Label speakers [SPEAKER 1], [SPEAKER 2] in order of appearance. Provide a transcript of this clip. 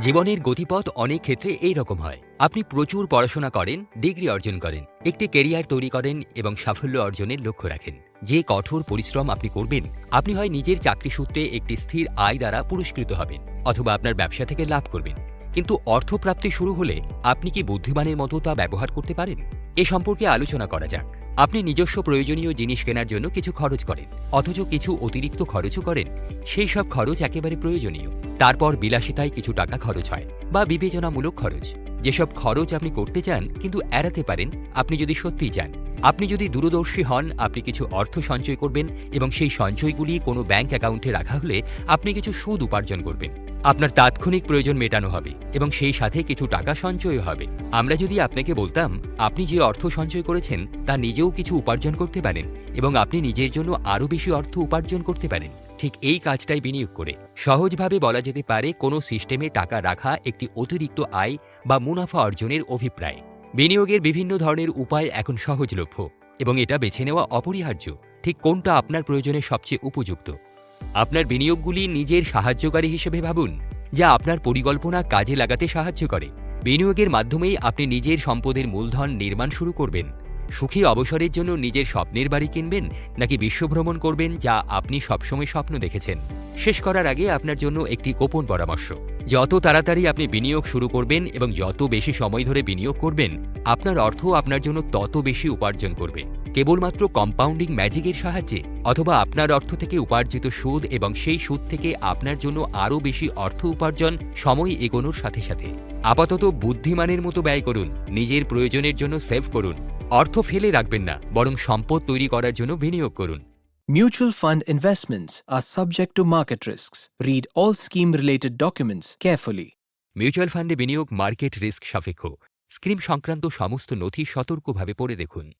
[SPEAKER 1] জীবনের গতিপথ অনেক ক্ষেত্রে এই রকম হয়। আপনি প্রচুর পড়াশোনা করেন, ডিগ্রি অর্জন করেন, একটি কেরিয়ার তৈরি করেন এবং সাফল্য অর্জনের লক্ষ্য রাখেন। যে কঠোর পরিশ্রম আপনি করবেন, আপনি হয় নিজের চাকরি সূত্রে একটি স্থির আয় দ্বারা পুরস্কৃত হবেন অথবা আপনার ব্যবসা থেকে লাভ করবেন। কিন্তু অর্থপ্রাপ্তি শুরু হলে আপনি কি বুদ্ধিমানের মতো তা ব্যবহার করতে পারেন? এ সম্পর্কে আলোচনা করা যাক। আপনি নিজস্ব প্রয়োজনীয় জিনিস কেনার জন্য কিছু খরচ করেন, অথচ কিছু অতিরিক্ত খরচও করেন, সেই সব খরচ একেবারে প্রয়োজনীয়। তারপর বিলাসিতায় কিছু টাকা খরচ হয় বা বিবেচনামূলক খরচ। যেসব খরচ আপনি করতে চান কিন্তু এড়াতে পারেন, আপনি যদি সত্যিই চান। আপনি যদি দূরদর্শী হন, আপনি কিছু অর্থ সঞ্চয় করবেন এবং সেই সঞ্চয়গুলি কোনো ব্যাংক অ্যাকাউন্টে রাখা হলে আপনি কিছু সুদ উপার্জন করবেন। আপনার তাৎক্ষণিক প্রয়োজন মেটানো হবে এবং সেই সাথে কিছু টাকা সঞ্চয় হবে। আমরা যদি আপনাকে বলতাম, আপনি যে অর্থ সঞ্চয় করেছেন, তা নিজেও কিছু উপার্জন করতে পারেন এবং আপনি নিজের জন্য আরও বেশি অর্থ উপার্জন করতে পারেন। ঠিক এই কাজটাই বিনিয়োগ করে। সহজভাবে বলা যেতে পারে কোনো সিস্টেমে টাকা রাখা একটি অতিরিক্ত আয় বা মুনাফা অর্জনের অভিপ্রায়। বিনিয়োগের বিভিন্ন ধরনের উপায় এখন সহজলভ্য এবং এটা বেছে নেওয়া অপরিহার্য। ঠিক কোনটা আপনার প্রয়োজনে সবচেয়ে উপযুক্ত? আপনার বিনিয়োগগুলি নিজের সাহায্যকারী হিসেবে ভাবুন, যা আপনার পরিকল্পনা কাজে লাগাতে সাহায্য করে। বিনিয়োগের মাধ্যমেই আপনি নিজের সম্পদের মূলধন নির্মাণ শুরু করবেন। সুখী অবসরের জন্য নিজের স্বপ্নের বাড়ি কিনবেন নাকি বিশ্বভ্রমণ করবেন যা আপনি সবসময় স্বপ্ন দেখেছেন? শেষ করার আগে আপনার জন্য একটি গোপন পরামর্শ। যত তাড়াতাড়ি আপনি বিনিয়োগ শুরু করবেন এবং যত বেশি সময় ধরে বিনিয়োগ করবেন, আপনার অর্থ আপনার জন্য তত বেশি উপার্জন করবে। কেবলমাত্র কম্পাউন্ডিং ম্যাজিকের সাহায্যে অথবা আপনার অর্থ থেকে উপার্জিত সুদ এবং সেই সুদ থেকে আপনার জন্য আরও বেশি অর্থ উপার্জন সময় এগোনোর সাথে সাথে। আপাতত বুদ্ধিমানের মতো ব্যয় করুন, নিজের প্রয়োজনের জন্য সেভ করুন। অর্থ ফেলে রাখবেন না বরং সম্পদ তৈরি করার জন্য বিনিয়োগ করুন।
[SPEAKER 2] Mutual fund investments are subject to market risk read all scheme related documents carefully
[SPEAKER 1] mutual ফান্ডে বিনিয়োগ মার্কেট রিস্ক সাপেক্ষ। স্কিম সংক্রান্ত সমস্ত নথি সতর্কভাবে পড়ে দেখুন।